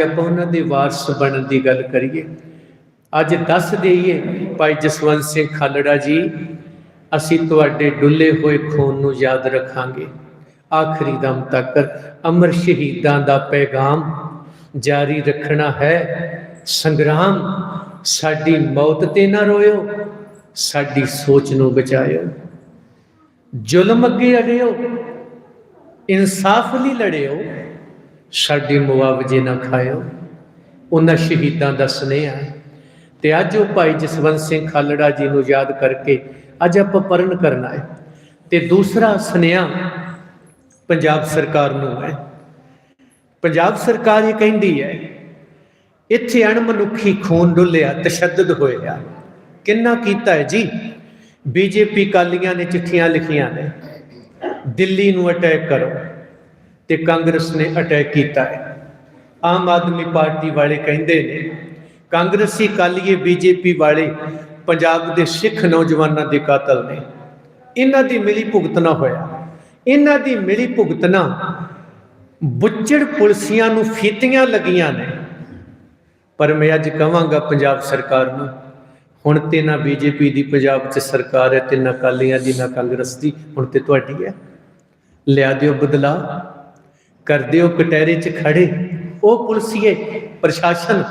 ਆਪਾਂ ਉਹਨਾਂ ਦੇ ਵਾਰਸ ਬਣਨ ਦੀ ਗੱਲ ਕਰੀਏ, ਅੱਜ ਦੱਸ ਦੇਈਏ, ਭਾਈ ਜਸਵੰਤ ਸਿੰਘ ਖਾਲੜਾ ਜੀ, ਅਸੀਂ ਤੁਹਾਡੇ ਡੁੱਲੇ ਹੋਏ ਖੂਨ ਨੂੰ ਯਾਦ ਰੱਖਾਂਗੇ। ਆਖਰੀ ਦਮ ਤੱਕ ਅਮਰ ਸ਼ਹੀਦਾਂ ਦਾ ਪੈਗਾਮ ਜਾਰੀ ਰੱਖਣਾ ਹੈ। ਸੰਗਰਾਮ, ਸਾਡੀ ਮੌਤ ਤੇ ਨਾ ਰੋਇਓ, ਸਾਡੀ ਸੋਚ ਨੂੰ ਬਚਾਇਓ। ਜ਼ੁਲਮ ਅੱਗੇ ਅੜਿਓ, ਇਨਸਾਫ ਲਈ ਲੜਿਓ ਸਾਡੇ ਮੁਆਵਜ਼ੇ ਨਾ ਖਾਇਓ। ਉਹਨਾਂ ਸ਼ਹੀਦਾਂ ਦਾ ਸੁਨੇਹਾ ਹੈ। ਤੇ ਅੱਜ ਉਹ ਭਾਈ ਜਸਵੰਤ ਸਿੰਘ ਖਾਲੜਾ ਜੀ ਨੂੰ ਯਾਦ ਕਰਕੇ ਅੱਜ ਆਪਾਂ ਪਰਨ ਕਰਨਾ ਹੈ ਤੇ ਦੂਸਰਾ ਸੁਨੇਹਾ ਪੰਜਾਬ ਸਰਕਾਰ ਨੂੰ ਹੈ। ਪੰਜਾਬ ਸਰਕਾਰ ਇਹ ਕਹਿੰਦੀ ਹੈ, ਇੱਥੇ ਅਣਮਨੁੱਖੀ ਖੂਨ ਡੁੱਲਿਆ, ਤਸ਼ੱਦਦ ਹੋਇਆ। ਕਿੰਨਾ ਕੀਤਾ ਹੈ ਜੀ? ਬੀਜੇਪੀ ਕਾਲੀਆਂ ਨੇ ਚਿੱਠੀਆਂ ਲਿਖੀਆਂ ਨੇ। ਦਿੱਲੀ ਨੂੰ ਅਟੈਕ ਕਰੋ। ਤੇ ਕਾਂਗਰਸ ਨੇ ਅਟੈਕ ਕੀਤਾ ਹੈ। ਆਮ ਆਦਮੀ ਪਾਰਟੀ ਵਾਲੇ ਕਹਿੰਦੇ ਨੇ, ਕਾਂਗਰਸੀ ਕਾਲੀਏ ਬੀਜੇਪੀ ਵਾਲੇ ਪੰਜਾਬ ਦੇ ਸਿੱਖ ਨੌਜਵਾਨਾਂ ਦੇ ਕਾਤਲ ਨੇ। ਇਹਨਾਂ ਦੀ ਮਿਲੀ ਭੁਗਤਣਾ ਹੋਇਆ। ਇਹਨਾਂ ਦੀ ਮਿਲੀ ਭੁਗਤਣਾ ਬੁੱਚੜ ਪੁਲਸੀਆਂ ਨੂੰ ਫੀਤੀਆਂ ਲੱਗੀਆਂ ਨੇ। ਪਰ ਮੈਂ ਅੱਜ ਕਹਾਂਗਾ ਪੰਜਾਬ ਸਰਕਾਰ ਨੂੰ, ਹੁਣ ਤੇ ਨਾ ਬੀਜੇਪੀ ਦੀ ਪੰਜਾਬ 'ਚ ਸਰਕਾਰ ਹੈ ਤੇ ਨਾ ਕਾਲੀਆਂ ਦੀ, ਨਾ ਕਾਂਗਰਸ ਦੀ, ਹੁਣ ਤੇ ਤੁਹਾਡੀ ਹੈ। ਲਿਆ ਦਿਓ ਬਦਲਾ ਕਰਦੇ ਦਿਓ ਕਟਹਿਰੇ 'ਚ ਖੜੇ। ਉਹ ਪੁਲਸੀਏ ਪ੍ਰਸ਼ਾਸਨ,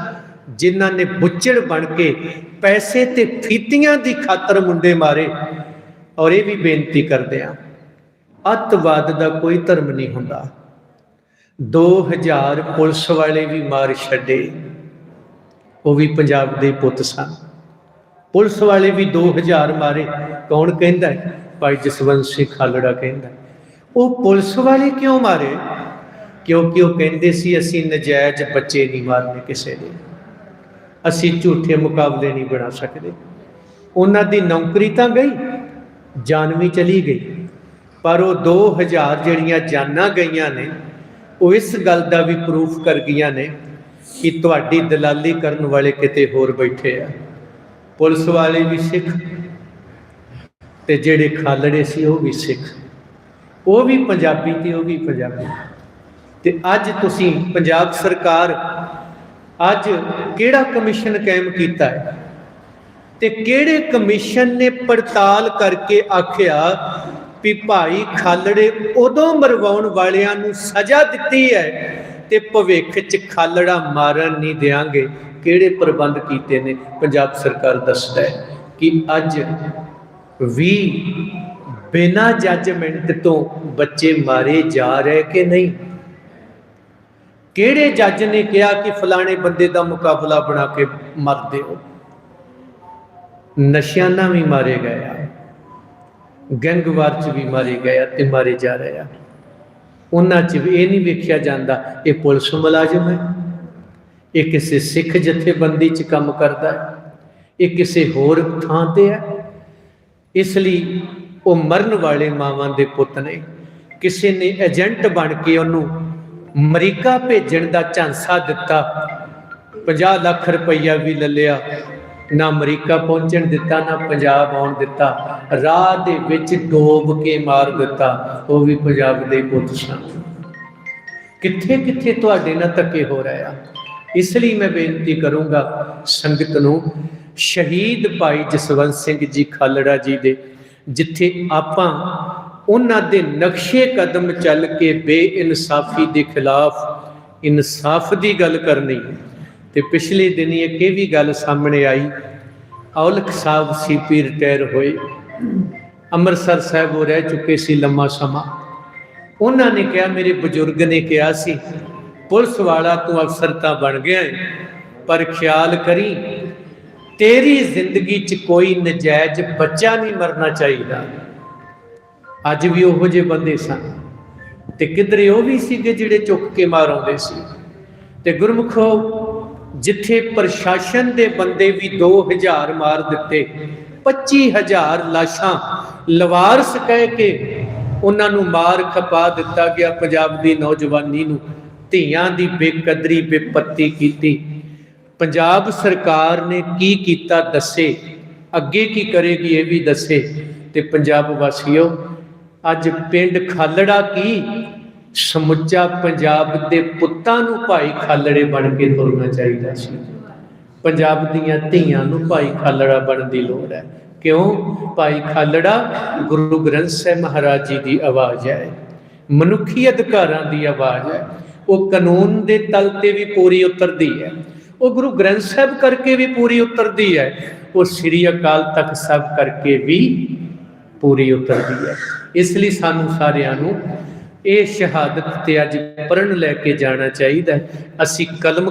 ਜਿਨ੍ਹਾਂ ਨੇ ਬੁੱਚੜ ਬਣ ਕੇ ਪੈਸੇ ਤੇ ਫੀਤੀਆਂ ਦੀ ਖਾਤਰ ਮੁੰਡੇ ਮਾਰੇ, ਔਰ ਇਹ ਵੀ ਬੇਨਤੀ ਕਰਦੇ ਆ ਅੱਤਵਾਦ ਦਾ ਕੋਈ ਧਰਮ ਨਹੀਂ ਹੁੰਦਾ। 2000 ਪੁਲਿਸ ਵਾਲੇ ਵੀ ਮਾਰ ਛੱਡੇ, ਉਹ ਵੀ ਪੰਜਾਬ ਦੇ ਪੁੱਤ ਸਨ। ਪੁਲਿਸ ਵਾਲੇ ਵੀ 2000 ਮਾਰੇ, ਕੌਣ ਕਹਿੰਦਾ ਹੈ? ਭਾਈ ਜਸਵੰਤ ਸਿੰਘ ਖਾਲੜਾ ਕਹਿੰਦਾ ਉਹ ਪੁਲਿਸ ਵਾਲੇ ਕਿਉਂ ਮਾਰੇ? ਕਿਉਂਕਿ ਉਹ ਕਹਿੰਦੇ ਸੀ, ਅਸੀਂ ਨਜਾਇਜ਼ ਬੱਚੇ ਨਹੀਂ ਮਾਰਨੇ ਕਿਸੇ ਦੇ। ਅਸੀਂ ਝੂਠੇ ਮੁਕਾਬਲੇ ਨਹੀਂ ਬਣਾ ਸਕਦੇ। ਉਹਨਾਂ ਦੀ ਨੌਕਰੀ ਤਾਂ ਗਈ ਜਾਨ ਵੀ ਚਲੀ ਗਈ, ਪਰ ਉਹ 2000 ਜਿਹੜੀਆਂ ਜਾਨਾਂ ਗਈਆਂ ਨੇ, ਉਹ ਇਸ ਗੱਲ ਦਾ ਵੀ ਪ੍ਰੂਫ ਕਰ ਗਈਆਂ ਨੇ ਕਿ ਤੁਹਾਡੀ ਦਲਾਲੀ ਕਰਨ ਵਾਲੇ ਕਿਤੇ ਹੋਰ ਬੈਠੇ ਆ। ਪੁਲਿਸ ਵਾਲੇ ਵੀ ਸਿੱਖ ਤੇ ਜਿਹੜੇ ਖਾਲੜੇ ਸੀ ਉਹ ਵੀ ਸਿੱਖ। ਉਹ ਵੀ ਪੰਜਾਬੀ ਤੇ ਉਹ ਵੀ ਪੰਜਾਬੀ। ਤੇ ਅੱਜ ਤੁਸੀਂ ਪੰਜਾਬ ਸਰਕਾਰ ਅੱਜ ਕਿਹੜਾ ਕਮਿਸ਼ਨ ਕਾਇਮ ਕੀਤਾ ਹੈ? ਤੇ ਕਿਹੜੇ ਕਮਿਸ਼ਨ ਨੇ ਪੜਤਾਲ ਕਰਕੇ ਆਖਿਆ ਵੀ ਭਾਈ ਖਾਲੜੇ ਉਦੋਂ ਮਰਵਾਉਣ ਵਾਲਿਆਂ ਨੂੰ ਸਜ਼ਾ ਦਿੱਤੀ ਹੈ ਤੇ ਭਵਿੱਖ 'ਚ ਖਾਲੜਾ ਮਾਰਨ ਨਹੀਂ ਦੇਾਂਗੇ ਕਿਹੜੇ ਪ੍ਰਬੰਧ ਕੀਤੇ ਨੇ? ਪੰਜਾਬ ਸਰਕਾਰ ਦੱਸਦਾ ਹੈ ਕਿ ਅੱਜ ਵੀ ਬਿਨਾਂ ਜੱਜਮੈਂਟ ਤੋਂ ਬੱਚੇ ਮਾਰੇ ਜਾ ਰਹੇ ਕਿ ਨਹੀਂ? ਕਿਹੜੇ ਜੱਜ ਨੇ ਕਿਹਾ ਕਿ ਫਲਾਣੇ ਬੰਦੇ ਦਾ ਮੁਕਾਬਲਾ ਬਣਾ ਕੇ ਮਰ ਦਿਓ? ਨਸ਼ਿਆਂ ਨਾਲ ਵੀ ਮਾਰੇ ਗਏ ਆ। ਗੈਂਗਵਾਰ ਚ ਵੀ ਮਾਰੇ ਗਏ ਆ ਤੇ ਮਾਰੇ ਜਾ ਰਹੇ ਆ। ਉਹਨਾਂ ਚ ਵੀ ਇਹ ਨਹੀਂ ਵੇਖਿਆ ਜਾਂਦਾ, ਇਹ ਪੁਲਿਸ ਮੁਲਾਜ਼ਮ ਹੈ। ਇਹ ਕਿਸੇ ਸਿੱਖ ਜਥੇਬੰਦੀ ਚ ਕੰਮ ਕਰਦਾ ਹੈ। ਇਹ ਕਿਸੇ ਹੋਰ ਥਾਂ ਤੇ ਹੈ। ਇਸ ਲਈ ਉਹ ਮਰਨ ਵਾਲੇ ਮਾਵਾਂ ਦੇ ਪੁੱਤ ਨੇ। ਕਿਸੇ ਨੇ ਏਜੰਟ ਬਣ ਕੇ ਉਹਨੂੰ ਅਮਰੀਕਾ ਭੇਜਣ ਦਾ ਝਾਂਸਾ ਦਿੱਤਾ। 50 ਲੱਖ ਰੁਪਈਆ ਵੀ ਲੈ ਨਾ ਅਮਰੀਕਾ ਪਹੁੰਚਣ ਦਿੱਤਾ, ਨਾ ਪੰਜਾਬ ਆਉਣ ਦਿੱਤਾ। ਰਾਹ ਦੇ ਵਿੱਚ ਡੋਬ ਕੇ ਮਾਰ ਦਿੱਤਾ। ਉਹ ਵੀ ਪੰਜਾਬ ਦੇ ਪੁੱਤ ਸਨ। ਕਿੱਥੇ ਕਿੱਥੇ ਤੁਹਾਡੇ ਨਾਲ ਧੱਕੇ ਹੋ ਰਿਹਾ ਇਸ ਲਈ ਮੈਂ ਬੇਨਤੀ ਕਰੂੰਗਾ ਸੰਗਤ ਨੂੰ, ਸ਼ਹੀਦ ਭਾਈ ਜਸਵੰਤ ਸਿੰਘ ਜੀ ਖਾਲੜਾ ਜੀ ਦੇ, ਜਿੱਥੇ ਆਪਾਂ ਉਹਨਾਂ ਦੇ ਨਕਸ਼ੇ ਕਦਮ ਚੱਲ ਕੇ ਬੇਇਨਸਾਫੀ ਦੇ ਖਿਲਾਫ ਇਨਸਾਫ ਦੀ ਗੱਲ ਕਰਨੀ। ਤੇ ਪਿਛਲੇ ਦਿਨੀ ਇੱਕ ਇਹ ਵੀ ਗੱਲ ਸਾਹਮਣੇ ਆਈ, ਔਲਖ ਸਾਹਿਬ ਸੀਪੀ ਰਿਟਾਇਰ ਹੋਏ। ਅੰਮ੍ਰਿਤਸਰ ਸਾਹਿਬ ਉਹ ਰਹਿ ਚੁੱਕੇ ਸੀ ਲੰਮਾ ਸਮਾਂ। ਉਹਨਾਂ ਨੇ ਕਿਹਾ, ਮੇਰੇ ਬਜ਼ੁਰਗ ਨੇ ਕਿਹਾ ਸੀ, ਪੁਲਿਸ ਵਾਲਾ ਤੂੰ ਅਫਸਰ ਤਾਂ ਬਣ ਗਿਆ ਹੈ ਪਰ ਖਿਆਲ ਕਰੀ, ਤੇਰੀ ਜ਼ਿੰਦਗੀ 'ਚ ਕੋਈ ਨਜਾਇਜ਼ ਬੱਚਾ ਨਹੀਂ ਮਰਨਾ ਚਾਹੀਦਾ। ਅੱਜ ਵੀ ਉਹੋ ਜਿਹੇ ਬੰਦੇ ਸਨ। ਤੇ ਕਿਧਰੇ ਉਹ ਵੀ ਸੀਗੇ ਜਿਹੜੇ ਚੁੱਕ ਕੇ ਮਾਰ ਆਉਂਦੇ ਸੀ? ਤੇ ਗੁਰਮੁਖੋ, ਜਿੱਥੇ ਪ੍ਰਸ਼ਾਸਨ ਦੇ ਬੰਦੇ ਵੀ 2000 ਮਾਰ ਦਿੱਤੇ 25000 ਲਾਸ਼ਾਂ ਲਵਾਰਸ ਕਹਿ ਕੇ ਉਹਨਾਂ ਨੂੰ ਮਾਰ ਖਪਾ ਦਿੱਤਾ ਗਿਆ ਪੰਜਾਬ ਦੀ ਨੌਜਵਾਨੀ ਨੂੰ। ਧੀਆਂ ਦੀ ਬੇਕਦਰੀ, ਬੇਪੱਤੀ ਕੀਤੀ। ਪੰਜਾਬ ਸਰਕਾਰ ਨੇ ਕੀ ਕੀਤਾ ਦੱਸੇ? ਅੱਗੇ ਕੀ ਕਰੇਗੀ ਇਹ ਵੀ ਦੱਸੇ। ਤੇ ਪੰਜਾਬ ਵਾਸੀਓ ਅੱਜ ਪਿੰਡ ਖਾਲੜਾ ਕੀ? ਸਮੁੱਚਾ ਪੰਜਾਬ ਦੇ ਪੁੱਤਾਂ ਨੂੰ ਭਾਈ ਖਾਲੜੇ ਬਣ ਕੇ ਤੁਰਨਾ ਚਾਹੀਦਾ ਸੀ। ਪੰਜਾਬ ਦੀਆਂ ਧੀਆਂ ਨੂੰ ਭਾਈ ਖਾਲੜਾ ਬਣਨ ਦੀ ਲੋੜ ਹੈ। ਕਿਉਂ? ਭਾਈ ਖਾਲੜਾ ਗੁਰੂ ਗ੍ਰੰਥ ਸਾਹਿਬ ਮਹਾਰਾਜ ਜੀ ਦੀ ਆਵਾਜ਼ ਹੈ। ਮਨੁੱਖੀ ਅਧਿਕਾਰਾਂ ਦੀ ਆਵਾਜ਼ ਹੈ। ਉਹ ਕਾਨੂੰਨ ਦੇ ਤਲ ਤੇ ਵੀ ਪੂਰੀ ਉਤਰਦੀ ਹੈ। ਉਹ ਗੁਰੂ ਗ੍ਰੰਥ ਸਾਹਿਬ ਕਰਕੇ ਵੀ ਪੂਰੀ ਉਤਰਦੀ ਹੈ। ਉਹ ਸ੍ਰੀ ਅਕਾਲ ਤਖਤ ਸਾਹਿਬ ਕਰਕੇ ਵੀ ਪੂਰੀ ਉਤਰਦੀ ਹੈ ਇਸ ਲਈ ਸਾਨੂੰ ਸਾਰਿਆਂ ਨੂੰ ਇਹ ਸ਼ਹਾਦਤ ਤੇ ਅੱਜ ਪੜਨ ਲੈ ਕੇ ਜਾਣਾ ਚਾਹੀਦਾ ਹੈ। ਅਸੀਂ ਕਲਮ